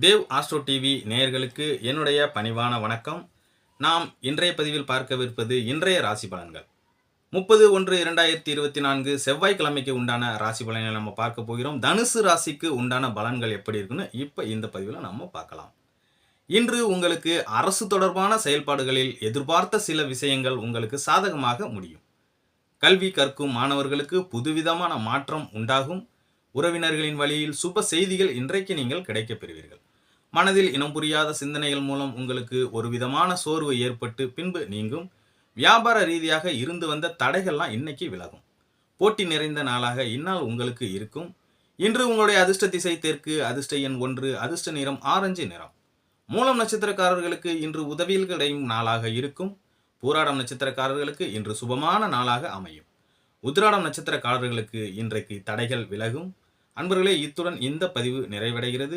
Dev astro TV நேயர்களுக்கு என்னுடைய பணிவான வணக்கம். நாம் இன்றைய பதிவில் பார்க்கவிருப்பது இன்றைய ராசி பலன்கள். முப்பது ஒன்று இரண்டாயிரத்தி இருபத்தி நான்கு செவ்வாய்க்கிழமைக்கு உண்டான ராசி பலன்களை நம்ம பார்க்க போகிறோம். தனுசு ராசிக்கு உண்டான பலன்கள் எப்படி இருக்குன்னு இப்போ இந்த பதிவில் நம்ம பார்க்கலாம். இன்று உங்களுக்கு அரசு தொடர்பான செயல்பாடுகளில் எதிர்பார்த்த சில விஷயங்கள் உங்களுக்கு சாதகமாக முடியும். கல்வி கற்கும் மாணவர்களுக்கு புதுவிதமான மாற்றம் உண்டாகும். உறவினர்களின் வழியில் சுப செய்திகள் இன்றைக்கு நீங்கள் கிடைக்கப் பெறுவீர்கள். மனதில் இனம் புரியாத சிந்தனைகள் மூலம் உங்களுக்கு ஒரு விதமான சோர்வு ஏற்பட்டு பின்பு நீங்கும். வியாபார ரீதியாக இருந்து வந்த தடைகள்லாம் இன்னைக்கு விலகும். போட்டி நிறைந்த நாளாக இந்நாள் உங்களுக்கு இருக்கும். இன்று உங்களுடைய அதிர்ஷ்ட திசை தெற்கு அதிர்ஷ்ட எண் ஒன்று அதிர்ஷ்ட நிறம் ஆரஞ்சு நிறம். மூலம் நட்சத்திரக்காரர்களுக்கு இன்று உதவியில் கிடையும் நாளாக இருக்கும். பூராடம் நட்சத்திரக்காரர்களுக்கு இன்று சுபமான நாளாக அமையும். உத்திராடம் நட்சத்திரக்காரர்களுக்கு இன்றைக்கு தடைகள் விலகும். அன்பர்களே இத்துடன் இந்த பதிவு நிறைவடைகிறது.